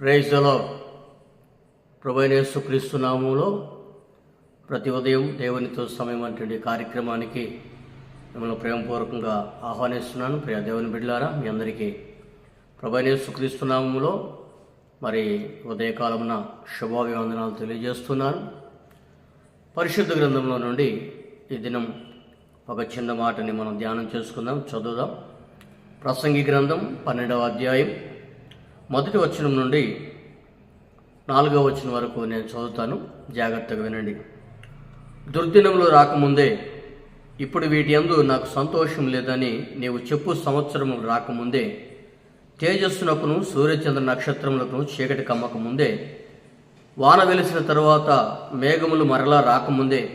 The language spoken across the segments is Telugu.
ప్రైజ్లో ప్రభైనేసు క్రీస్తునామంలో ప్రతి ఉదయం దేవునితో సమయం అంటే కార్యక్రమానికి మిమ్మల్ని ప్రేమపూర్వకంగా ఆహ్వానిస్తున్నాను. ప్రియ దేవుని బిడ్డారా మీ అందరికీ ప్రభైనేసు క్రీస్తునామంలో మరి ఉదయకాలమున శుభాభివందనాలు తెలియజేస్తున్నాను. పరిశుద్ధ గ్రంథంలో నుండి ఈ దినం ఒక చిన్న మాటని మనం ధ్యానం చేసుకుందాం చదువుదాం. ప్రసంగి గ్రంథం పన్నెండవ అధ్యాయం. మొదటి వచనం నుండి నాలుగవ వచనం వరకు నేను చదువుతాను. జాగ్రత్తగా వినండి. దుర్దినములు రాకముందే ఇప్పుడు వీటి అందు నాకు సంతోషం లేదని నీవు చెప్పు సంవత్సరములు రాకముందే తేజస్సునకును సూర్యచంద్ర నక్షత్రములకు చీకటి కమ్మకముందే వాన వెలిసిన తరువాత మేఘములు మరలా రాకముందే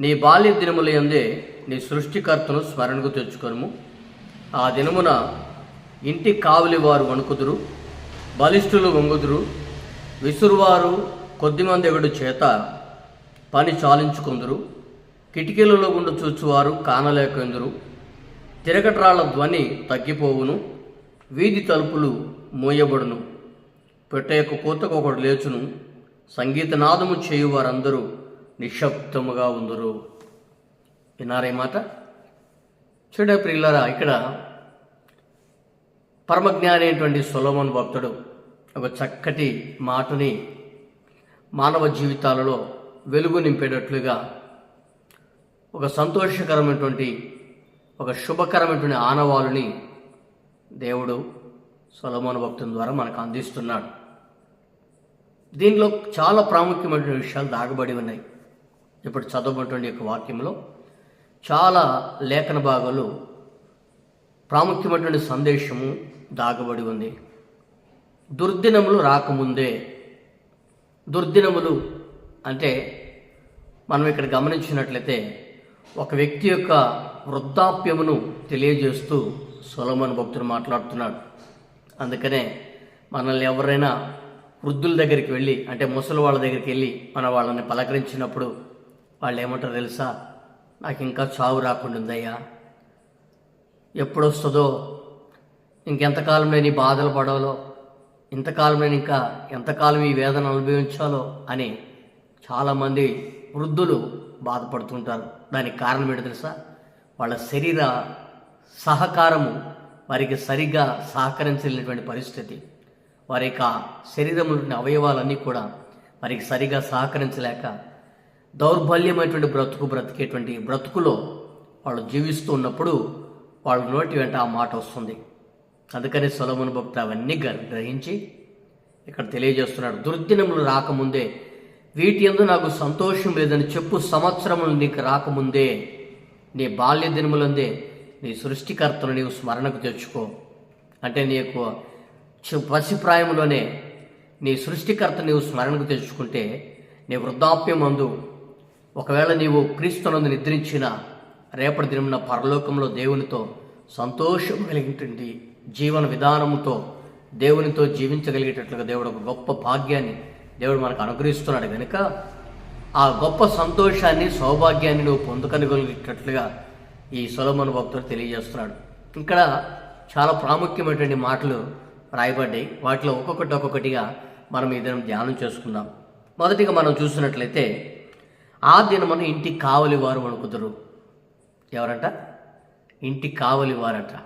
నీ బాల్య దినముల యందే నీ సృష్టికర్తను స్మరణకు తెచ్చుకొనుము. ఆ దినమున ఇంటి కావలి వారు వణుకుదురు బలిష్ఠులు వంగుదురు విసురువారు కొద్దిమంది ఎగుడు చేత పని చాలించుకుందురు కిటికీలలో గుండు చూచువారు కానలేకెందురు తిరగట్రాళ్ళ ధ్వని తగ్గిపోవును వీధి తలుపులు మూయబడును పెట్టే యొక్క కూతకు ఒకడు లేచును సంగీతనాదము చేయు వారందరూ నిశ్శబ్దముగా ఉందరు. విన్నారా మాట? చూడే ప్రియులరా ఇక్కడ పరమజ్ఞాని అయినటువంటి సొలోమన్ భక్తుడు ఒక చక్కటి మాటని మానవ జీవితాలలో వెలుగు నింపేటట్లుగా ఒక సంతోషకరమైనటువంటి ఒక శుభకరమైనటువంటి ఆనవాలుని దేవుడు సొలమోన్ భక్తుని ద్వారా మనకు అందిస్తున్నాడు. దీనిలో చాలా ప్రాముఖ్యమైన విషయాలు దాగబడి ఉన్నాయి. ఇప్పుడు చదవటువంటి యొక్క వాక్యంలో చాలా లేఖన భాగాలు ప్రాముఖ్యమైనటువంటి సందేశము దాగబడి ఉంది. దుర్దినములు రాకముందే దుర్దినములు అంటే మనం ఇక్కడ గమనించినట్లయితే ఒక వ్యక్తి యొక్క వృద్ధాప్యమును తెలియజేస్తూ సొలమన్ భక్తుడు మాట్లాడుతున్నాడు. అందుకనే మనల్ని ఎవరైనా వృద్ధుల దగ్గరికి వెళ్ళి అంటే ముసలి వాళ్ళ దగ్గరికి వెళ్ళి మన వాళ్ళని పలకరించినప్పుడు వాళ్ళు ఏమంటారు తెలుసా? నాకు ఇంకా చావు రాకుండా ఉందయ్యా ఎప్పుడొస్తుందో ఇంకెంతకాలం నేను ఈ బాధలు పడాలో ఇంతకాలం నేను ఇంకా ఎంతకాలం ఈ వేదన అనుభవించాలో అని చాలామంది వృద్ధులు బాధపడుతుంటారు. దానికి కారణం ఏంటి తెలుసా? వాళ్ళ శరీర సహకారము వారికి సరిగ్గా సహకరించలేనటువంటి పరిస్థితి. వారి యొక్క శరీరంలోని అవయవాలన్నీ కూడా వారికి సరిగా సహకరించలేక దౌర్బల్యమైనటువంటి బ్రతుకు బ్రతికేటువంటి బ్రతుకులో వాళ్ళు జీవిస్తూ ఉన్నప్పుడు వాళ్ళ నోటి వెంట ఆ మాట వస్తుంది. అందుకని సొలమును భక్త అవన్నీ గ్రహించి ఇక్కడ తెలియజేస్తున్నాడు. దుర్దినములు రాకముందే వీటి ఎందు నాకు సంతోషం లేదని చెప్పు సంవత్సరములు నీకు రాకముందే నీ బాల్య దినములందే నీ సృష్టికర్తను నీవు స్మరణకు తెచ్చుకో. అంటే నీకు పసిప్రాయంలోనే నీ సృష్టికర్త నీవు స్మరణకు తెచ్చుకుంటే నీ వృద్ధాప్యం అందు ఒకవేళ నీవు క్రీస్తునందు నిద్రించిన రేపటి దినమున పరలోకంలో దేవునితో సంతోషం కలిగింటుంది. జీవన విధానముతో దేవునితో జీవించగలిగేటట్లుగా దేవుడు ఒక గొప్ప భాగ్యాన్ని దేవుడు మనకు అనుగ్రహిస్తున్నాడు కనుక ఆ గొప్ప సంతోషాన్ని సౌభాగ్యాన్ని నువ్వు పొందుకనగలిగేటట్లుగా ఈ సులభన భక్తుడు తెలియజేస్తున్నాడు. ఇక్కడ చాలా ప్రాముఖ్యమైనటువంటి మాటలు రాయబడ్డాయి. వాటిలో ఒక్కొక్కటి ఒక్కొక్కటిగా మనం ఈ దినం ధ్యానం చేసుకుందాం. మొదటిగా మనం చూసినట్లయితే ఆ దినమున ఇంటి కావలి వారు అనుకుదరు ఎవరంట? ఇంటి కావలి వారంట.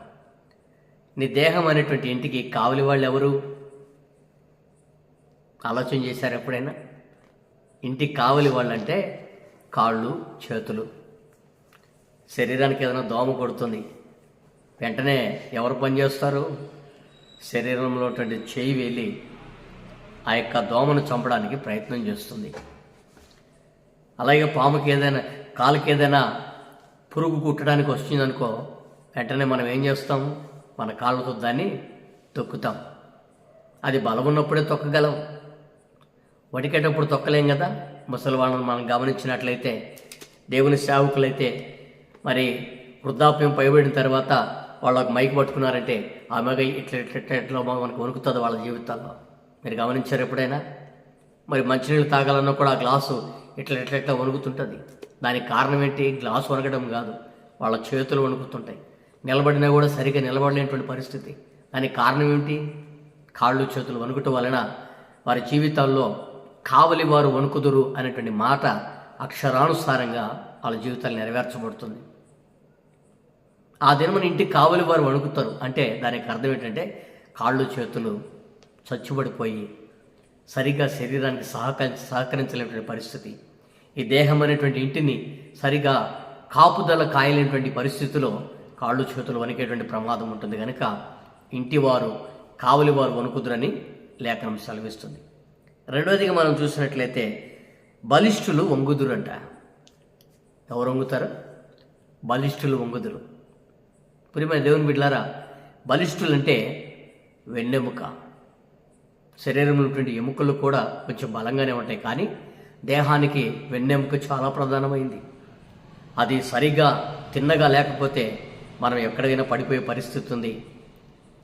నీ దేహం అనేటువంటి ఇంటికి కావలి వాళ్ళు ఎవరు ఆలోచన చేశారు ఎప్పుడైనా? ఇంటికి కావలి వాళ్ళంటే కాళ్ళు చేతులు. శరీరానికి ఏదైనా దోమ కొడుతుంది. వెంటనే ఎవరు పనిచేస్తారు శరీరంలో చేయి వెళ్ళి ఆ యొక్క దోమను చంపడానికి ప్రయత్నం చేస్తుంది. అలాగే పాముకి ఏదైనా కాలుకి ఏదైనా పురుగు కుట్టడానికి వచ్చిందనుకో వెంటనే మనం ఏం చేస్తాం? మన కాళ్ళతో దాన్ని తొక్కుతాం. అది బలం ఉన్నప్పుడే తొక్కగలం. వడికేటప్పుడు తొక్కలేం కదా? ముసలివాళ్ళను మనం గమనించినట్లయితే దేవుని సేవకులైతే మరి వృద్ధాప్యం పైబడిన తర్వాత వాళ్ళకు మైక్ పట్టుకున్నారంటే ఆమెగా ఇట్లా ఇట్లా ఇట్లా ఇట్లా మనకు వణుకుతుంది వాళ్ళ జీవితాల్లో. మీరు గమనించారు ఎప్పుడైనా? మరి మంచినీళ్ళు తాగాలన్నా కూడా ఆ గ్లాసు ఇట్లా ఇట్లా ఇట్లా వణుకుతుంటుంది. దానికి కారణం ఏంటి? గ్లాసు వణకడం కాదు. వాళ్ళ చేతులు వణుకుతుంటాయి. నిలబడినా కూడా సరిగ్గా నిలబడలేనటువంటి పరిస్థితి. దానికి కారణం ఏమిటి? కాళ్ళు చేతులు వణుకటం వలన వారి జీవితాల్లో కావలి వారు వణుకుదురు అనేటువంటి మాట అక్షరానుసారంగా వాళ్ళ జీవితాలు నెరవేర్చబడుతుంది. ఆ దినమున ఇంటికి కావలి వారు వణుకుతారు. అంటే దానికి అర్థం ఏంటంటే కాళ్ళు చేతులు చచ్చుబడిపోయి సరిగా శరీరానికి సహకరి సహకరించలేనటువంటి పరిస్థితి. ఈ దేహం అనేటువంటి ఇంటిని సరిగా కాపుదల కాయలేనటువంటి పరిస్థితిలో కాళ్ళు చేతులు వణికేటువంటి ప్రమాదం ఉంటుంది కనుక ఇంటివారు కావలి వారు వణుకుదురని లేఖనం సెలవిస్తుంది. రెండవదిగా మనం చూసినట్లయితే బలిష్ఠులు వంగుదురంట. ఎవరు వంగుతారు? బలిష్ఠులు వంగుదురు. ప్రియమైన దేవుని బిడ్లారా బలిష్ఠులు అంటే వెన్నెముక. శరీరంలో ఉన్నటువంటి ఎముకలు కూడా కొంచెం బలంగానే ఉంటాయి కానీ దేహానికి వెన్నెముక చాలా ప్రధానమైంది. అది సరిగా తిన్నగా లేకపోతే మనం ఎక్కడికైనా పడిపోయే పరిస్థితి ఉంది.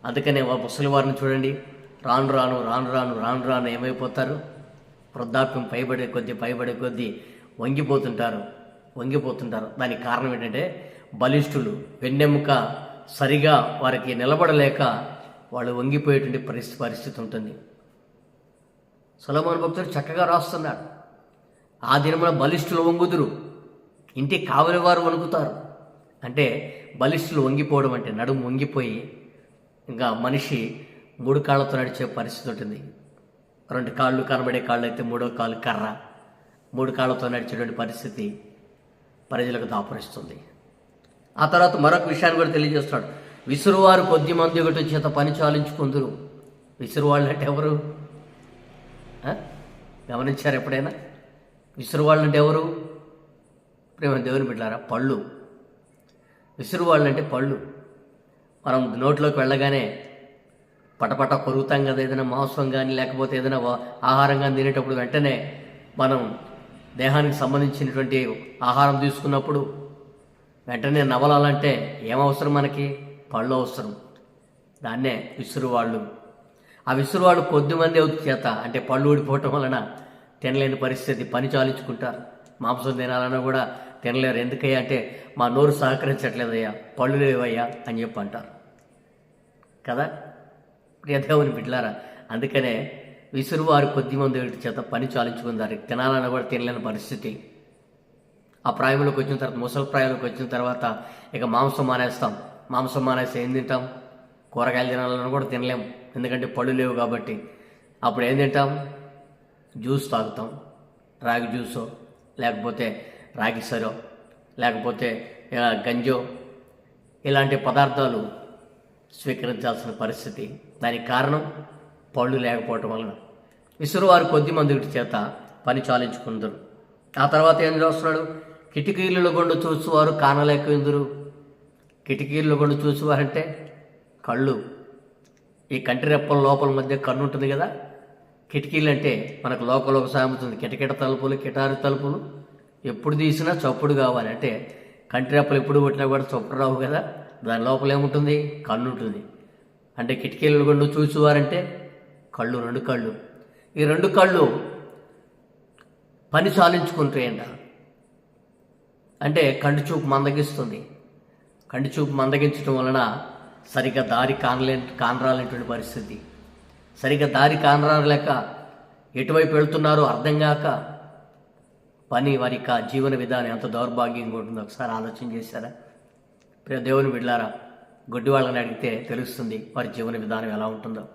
అందుకనే వా ముసలి వారిని చూడండి. రాను రాను రాను రాను రాను రాను ఏమైపోతారు? వృద్ధాప్యం పైబడే కొద్దీ పైబడే కొద్దీ వంగిపోతుంటారు. వంగిపోతుంటారు. దానికి కారణం ఏంటంటే బలిష్ఠులు వెన్నెముక సరిగా వారికి నిలబడలేక వాళ్ళు వంగిపోయేటువంటి పరిస్థితి పరిస్థితి ఉంటుంది. సులభన్ భక్తుడు చక్కగా రాస్తున్నాడు. ఆ దినమున బలిష్ఠులు వంగుదురు. ఇంటికి కావలి వారు వణుకుతారు. అంటే బలిష్ఠులు వంగిపోవడం అంటే నడుము వంగిపోయి ఇంకా మనిషి మూడు కాళ్ళతో నడిచే పరిస్థితి ఉంటుంది. రెండు కాళ్ళు కనబడే కాళ్ళు అయితే మూడో కాళ్ళు కర్ర. మూడు కాళ్ళతో నడిచేటువంటి పరిస్థితి ప్రజలకు దాపురిస్తుంది. ఆ తర్వాత మరొక విషయాన్ని కూడా తెలియజేస్తున్నాడు. విసురువారు కొద్ది మంది ఒకటి చేత పని చాలించుకుందరు. విసురువాళ్ళు అంటే ఎవరు? గమనించారు ఎప్పుడైనా? విసురువాళ్ళు అంటే ఎవరు? ప్రేమ దేవుని బిడ్డారా పళ్ళు. విసురువాళ్ళు అంటే పళ్ళు. మనం నోట్లోకి వెళ్ళగానే పటపట కొరుకుతాం కదా ఏదైనా మాంసం కానీ లేకపోతే ఏదైనా ఆహారం కానీ తినేటప్పుడు వెంటనే మనం దేహానికి సంబంధించినటువంటి ఆహారం తీసుకున్నప్పుడు వెంటనే నవలాలంటే ఏమవసరం మనకి? పళ్ళు అవసరం. దాన్నే విసురువాళ్ళు ఆ విసురువాళ్ళు కొద్దిమంది చేత. అంటే పళ్ళు ఊడిపోవటం వలన తినలేని పరిస్థితి పని చాలించుకుంటారు. మాంసం తినాలన్నా కూడా తినలేరు. ఎందుకయ్యా అంటే మా నోరు సహకరించట్లేదయ్యా. పళ్ళు లేవయ్యా అని చెప్పి అంటారు. కదా? ప్రియదేవుని బిడ్లారా అందుకనే విసురువారు కొద్ది మంది చేత పని చాలించుకున్నారు తినాలని కూడా తినలేని పరిస్థితి. ఆ ప్రాయంలోకి వచ్చిన తర్వాత ముసలి ప్రాయంలోకి వచ్చిన తర్వాత ఇక మాంసం మానేస్తాం. మాంసం మానేసి ఏం తింటాం? కూరగాయలు తినాలని కూడా తినలేం. ఎందుకంటే పళ్ళు లేవు కాబట్టి. అప్పుడు ఏం తింటాం? జ్యూస్ తాగుతాం. రాగి జ్యూసో లేకపోతే రాగిసరో లేకపోతే గంజో ఇలాంటి పదార్థాలు స్వీకరించాల్సిన పరిస్థితి. దానికి కారణం పళ్ళు లేకపోవటం వలన. విసురువారు కొద్ది మంది చేత పని చాలించుకుందరు. ఆ తర్వాత ఏం చేస్తున్నాడు? కిటికీలు గుండు చూసువారు కానలేకుందరు కిటికీలు గుండా చూసువారంటే కళ్ళు. ఈ కంటి రెప్పల లోపల మధ్య కన్ను ఉంటుంది కదా? కిటికీలు అంటే మనకు లోపల ఒకసారి సామెత కిటకిట తలుపులు కిటారు తలుపులు. ఎప్పుడు తీసినా చప్పుడు కావాలి. అంటే కంటిరెప్పలు ఎప్పుడు కొట్టినా కూడా చప్పుడు రావు కదా. దాని లోపల ఏముంటుంది? కన్ను ఉంటుంది అంటే కిటికీలు గుండా చూసేవారంటే కళ్ళు రెండు కళ్ళు. ఈ రెండు కళ్ళు పని సాధించుకుంటాయంట. అంటే కంటి చూపు మందగిస్తుంది. కంటి చూపు మందగించడం వలన సరిగ్గా దారి కానలే కానరాలనేటువంటి పరిస్థితి. సరిగ్గా దారి కానరాలేక ఎటువైపు వెళ్తున్నారో అర్థం కాక పని వారి యొక్క జీవన విధానం ఎంత దౌర్భాగ్యంగా ఉంటుందో ఒకసారి ఆలోచన చేశారా? ప్రియ దేవుని బిడ్లారా గుడ్డి వాళ్ళని అడిగితే తెలుస్తుంది వారి జీవన విధానం ఎలా ఉంటుందో.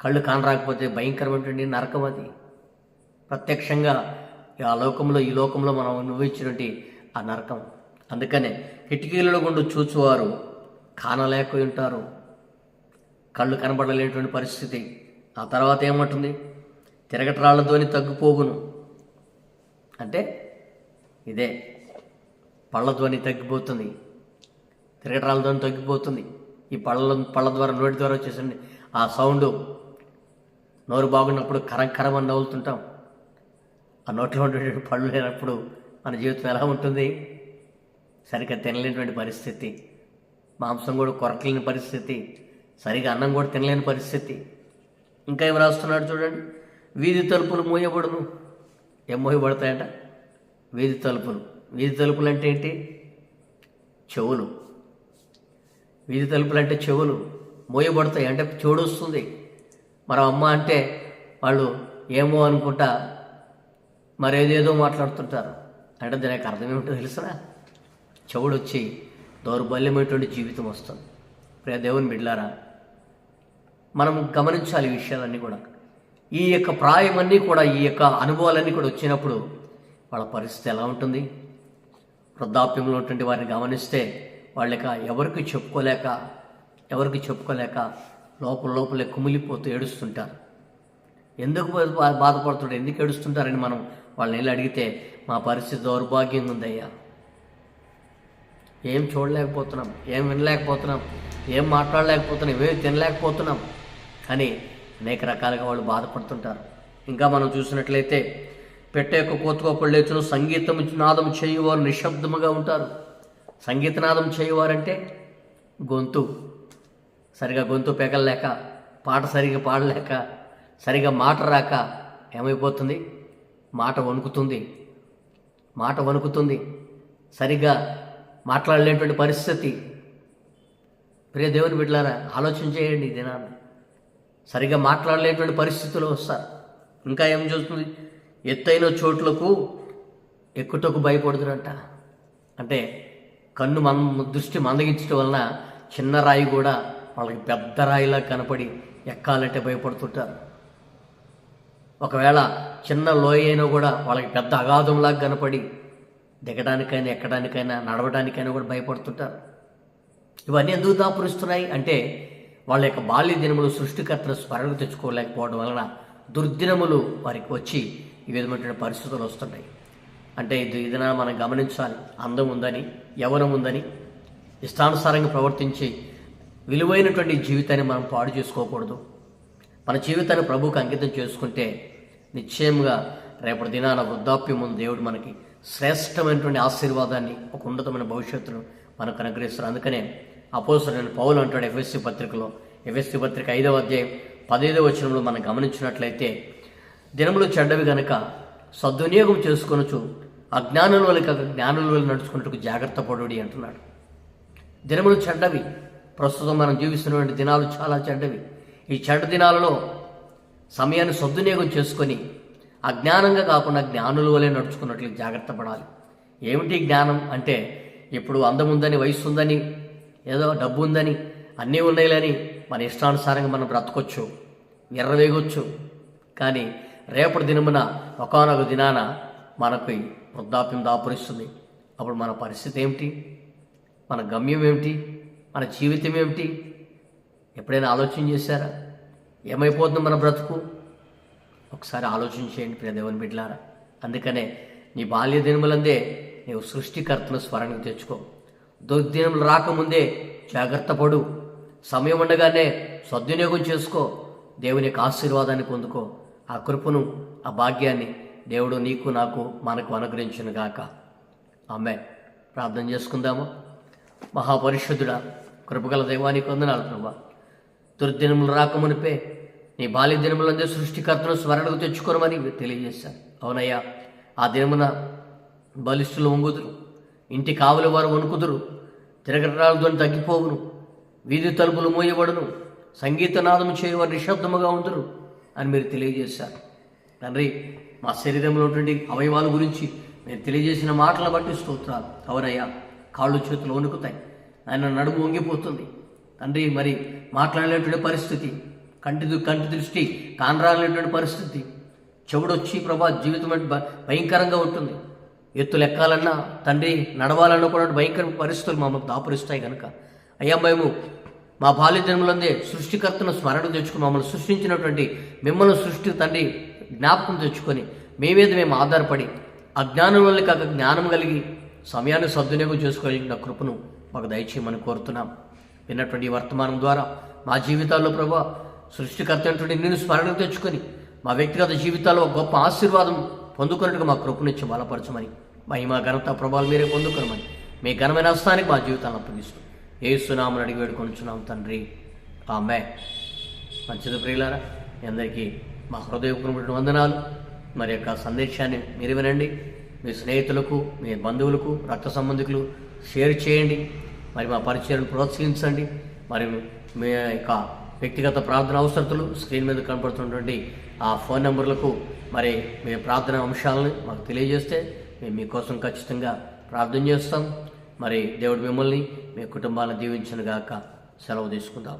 కళ్ళు కానరాకపోతే భయంకరమైనటువంటి నరకం అది. ప్రత్యక్షంగా ఆ లోకంలో ఈ లోకంలో మనం అనుభవించినటువంటి ఆ నరకం. అందుకనే కిటికీలలో గుండు చూచువారు కానలేక ఉంటారు. కళ్ళు కనబడలేనటువంటి పరిస్థితి. ఆ తర్వాత ఏమంటుంది? తిరగట్రాళ్ళతోని తగ్గిపోగును అంటే ఇదే. పళ్ళ ధ్వని తగ్గిపోతుంది. తిరగటరాళ్ళతో తగ్గిపోతుంది. ఈ పళ్ళ పళ్ళ ద్వారా నోటి ద్వారా వచ్చేసండి ఆ సౌండ్ నోరు బాగున్నప్పుడు కరం కరం అని నవ్వులుతుంటాం ఆ నోట్లో ఉండేటువంటి పళ్ళు లేనప్పుడు మన జీవితం ఎలా ఉంటుంది? సరిగ్గా తినలేనటువంటి పరిస్థితి. మాంసం కూడా కొరకలేని పరిస్థితి. సరిగా అన్నం కూడా తినలేని పరిస్థితి. ఇంకా ఏం రాస్తున్నాడు చూడండి. వీధి తలుపులు మూయబడును. ఏం వీధి తలుపులు. వీధి తలుపులు అంటే ఏంటి? చెవులు. వీధి తలుపులు అంటే చెవులు మోయబడతాయి అంటే చెవుడు వస్తుంది. మరి అమ్మ అంటే వాళ్ళు ఏమో అనుకుంటా మరేదేదో మాట్లాడుతుంటారు. అంటే దానికి అర్థం ఏమిటో తెలుసునా చెవుడు వచ్చి దౌర్బల్యమైనటువంటి జీవితం వస్తుంది. ప్రియ దేవుని బిడ్లారా మనం గమనించాలి ఈ విషయాలన్నీ కూడా. ఈ యొక్క ప్రాయమన్నీ కూడా ఈ యొక్క అనుభవాలన్నీ కూడా వచ్చినప్పుడు వాళ్ళ పరిస్థితి ఎలా ఉంటుంది? వృద్ధాప్యంలో ఉన్నటువంటి వారిని గమనిస్తే వాళ్ళక ఎవరికి చెప్పుకోలేక ఎవరికి చెప్పుకోలేక లోపల లోపలే కుమిలిపోతూ ఏడుస్తుంటారు. ఎందుకు బా- బాధపడుతుంటారు? ఎందుకు ఏడుస్తుంటారని మనం వాళ్ళని వెళ్ళి అడిగితే మా పరిస్థితి దౌర్భాగ్యంగా ఉందయ్యా. ఏం చూడలేకపోతున్నాం ఏం వినలేకపోతున్నాం ఏం మాట్లాడలేకపోతున్నాం ఏం తినలేకపోతున్నాం అని అనేక రకాలుగా వాళ్ళు బాధపడుతుంటారు. ఇంకా మనం చూసినట్లయితే పెట్టేక యొక్క కోతుకోపళ్ళు లేచును సంగీతం నాదం చేయువారు నిశ్శబ్దముగా ఉంటారు. సంగీత నాదం చేయువారంటే గొంతు. సరిగా గొంతు పెగలలేక పాట సరిగా పాడలేక సరిగా మాట రాక ఏమైపోతుంది? మాట వణుకుతుంది. మాట వణుకుతుంది. సరిగ్గా మాట్లాడలేనటువంటి పరిస్థితి. ప్రియ దేవుని బిడ్డలారా ఆలోచన చేయండి దినాన్ని. సరిగ్గా మాట్లాడలేటువంటి పరిస్థితులు వస్తారు. ఇంకా ఏం చూస్తుంది ఎత్తైన చోట్లకు ఎక్కుటకు భయపడుతురంట అంటే కన్ను మన దృష్టి మందగించడం వలన చిన్న రాయి కూడా వాళ్ళకి పెద్ద రాయిలా కనపడి ఎక్కాలంటే భయపడుతుంటారు. ఒకవేళ చిన్న లోయ అయినా కూడా వాళ్ళకి పెద్ద అగాధంలాగా కనపడి దిగడానికైనా ఎక్కడానికైనా నడవడానికైనా కూడా భయపడుతుంటారు. ఇవన్నీ ఎందుకు దాపురిస్తున్నాయి? అంటే వాళ్ళ యొక్క బాల్య దినములు సృష్టికర్తను స్మరణకు తెచ్చుకోలేకపోవడం వలన దుర్దినములు వారికి వచ్చి ఈ విధమైనటువంటి పరిస్థితులు వస్తున్నాయి. అంటే ఇది ఏదైనా మనం గమనించాలి. అందం ఉందని యవనం ఉందని ఇష్టానుసారంగా ప్రవర్తించి విలువైనటువంటి జీవితాన్ని మనం పాడు చేసుకోకూడదు. మన జీవితాన్ని ప్రభువుకు అంకితం చేసుకుంటే నిశ్చయంగా రేపటి దినాన వృద్ధాప్యం ముందు దేవుడు మనకి శ్రేష్టమైనటువంటి ఆశీర్వాదాన్ని ఒక ఉన్నతమైన భవిష్యత్తును మనకు అనుగ్రహిస్తారు. అందుకనే అపోసరైన పౌలు అంటాడు ఎఫ్ఎస్సి పత్రికలో. ఎఫ్ఎస్సి పత్రిక ఐదవ అధ్యాయం పదైదవ వచనంలో మనం గమనించినట్లయితే దినములు చెడ్డవి గనక సద్వినియోగం చేసుకొనొచ్చు అజ్ఞానుల వల్ల కాక జ్ఞానుల వల్ల నడుచుకున్నట్టుకు జాగ్రత్త పడుడి అంటున్నాడు. దినములు చెడ్డవి ప్రస్తుతం మనం జీవిస్తున్నటువంటి దినాలు చాలా చెడ్డవి. ఈ చెడ్డ దినాలలో సమయాన్ని సద్వినియోగం చేసుకొని అజ్ఞానంగా కాకుండా జ్ఞానుల వలె నడుచుకున్నట్లు జాగ్రత్త పడాలి. ఏమిటి జ్ఞానం అంటే ఇప్పుడు అందం ఉందని వయసు ఉందని ఏదో డబ్బు ఉందని అన్నీ ఉన్నాయిలని మన ఇష్టానుసారంగా మనం బ్రతకొచ్చు ఎర్రవేగొచ్చు. కానీ రేపటి దినమున ఒకనొక దినాన మనకు వృద్ధాప్యం దాపురిస్తుంది. అప్పుడు మన పరిస్థితి ఏమిటి? మన గమ్యం ఏమిటి? మన జీవితం ఏమిటి? ఎప్పుడైనా ఆలోచన చేశారా? ఏమైపోతుంది మన బ్రతుకు? ఒకసారి ఆలోచన చేయండి ప్రియ దేవుని బిడ్డలారా. అందుకనే నీ బాల్య దినములందే నీవు సృష్టికర్తను స్మరణకు తెచ్చుకో. దుర్దినములు రాకముందే జాగ్రత్త పడు. సమయం ఉండగానే సద్వినియోగం చేసుకో. దేవుని యొక్క ఆశీర్వాదాన్ని పొందుకో. ఆ కృపను ఆ భాగ్యాన్ని దేవుడు నీకు నాకు మనకు అనుగ్రహించును గాక. ఆమె ప్రార్థన చేసుకుందాము. మహాపరిశుద్ధుడా కృపగల దైవానికి వందనాలు ప్రభా. దుర్దినములు రాకమునిపే నీ బాల్య దినములందే సృష్టికర్తను స్మరణకు తెచ్చుకోనమని తెలియజేశాను. అవునయ్యా ఆ దినమున బలిష్ఠులు ఒంగుదురు ఇంటి కావలి వారు వణుకుదురు. తిరగటాలతో తగ్గిపోవును. వీధి తలుపులు మూయబడును. సంగీతనాదం చేయవారు నిశ్శబ్దముగా ఉందరు అని మీరు తెలియజేశారు. తండ్రి మా శరీరంలో ఉన్నటువంటి అవయవాల గురించి మీరు తెలియజేసిన మాటల బట్టి స్తోత్రాలు. అవునయ్యా కాళ్ళు చేతులు వణుకుతాయి. ఆయన నడుము వంగిపోతుంది. తండ్రి మరి మాట్లాడలేటువంటి పరిస్థితి కంటి దు- కంటి దృష్టి కానరాలేటువంటి పరిస్థితి చెవుడొచ్చి ప్రభా జీవితం భ- భయంకరంగా ఉంటుంది. ఎత్తులు ఎక్కాలన్నా తండ్రి నడవాలన్నా కూడా భయంకర పరిస్థితులు మమ్మల్ని దాపురిస్తాయి కనుక అయ్యా మేము మా బాల్య జన్మలందే సృష్టికర్తను స్మరణ తెచ్చుకుని మమ్మల్ని సృష్టించినటువంటి మిమ్మల్ని సృష్టి తండ్రి జ్ఞాపకం తెచ్చుకొని మీ మీద మేము ఆధారపడి అజ్ఞానం వల్ల కాక జ్ఞానం కలిగి సమయాన్ని సద్వినియోగం చేసుకోగలిగిన కృపను మాకు దయచేయమని కోరుతున్నాం. విన్నటువంటి వర్తమానం ద్వారా మా జీవితాల్లో ప్రభా సృష్టికర్త నేను నిన్ను తెచ్చుకొని మా వ్యక్తిగత జీవితాల్లో గొప్ప ఆశీర్వాదం పొందుకున్నట్టుగా మా కృపనిచ్చి బలపరచమని. మహిమ ఘనత ప్రభావాలు మీరే పొందుకునమని. మీ ఘనమైన హస్తానికి మా జీవితాలను అప్పగిస్తూ ఏసునామని అడిగి వేడుకొనిచున్నాం తండ్రి. ఆమె మంచిది ప్రియులారా మీ అందరికీ మా హృదయపూర్వక వందనాలు. మరి యొక్క సందేశాన్ని మీరు వినండి. మీ స్నేహితులకు మీ బంధువులకు రక్త సంబంధికులు షేర్ చేయండి. మరి మా పరిచయాన్ని ప్రోత్సహించండి. మరి మీ యొక్క వ్యక్తిగత ప్రార్థన అవసరతలు స్క్రీన్ మీద కనపడుతున్నటువంటి ఆ ఫోన్ నెంబర్లకు మరి మీ ప్రార్థన అంశాలను మాకు తెలియజేస్తే మేము మీకోసం ఖచ్చితంగా ప్రార్థన చేస్తాం. మరి దేవుడు మిమ్మల్ని మీ కుటుంబాలను దీవించను గాక సెలవు తీసుకుందాం.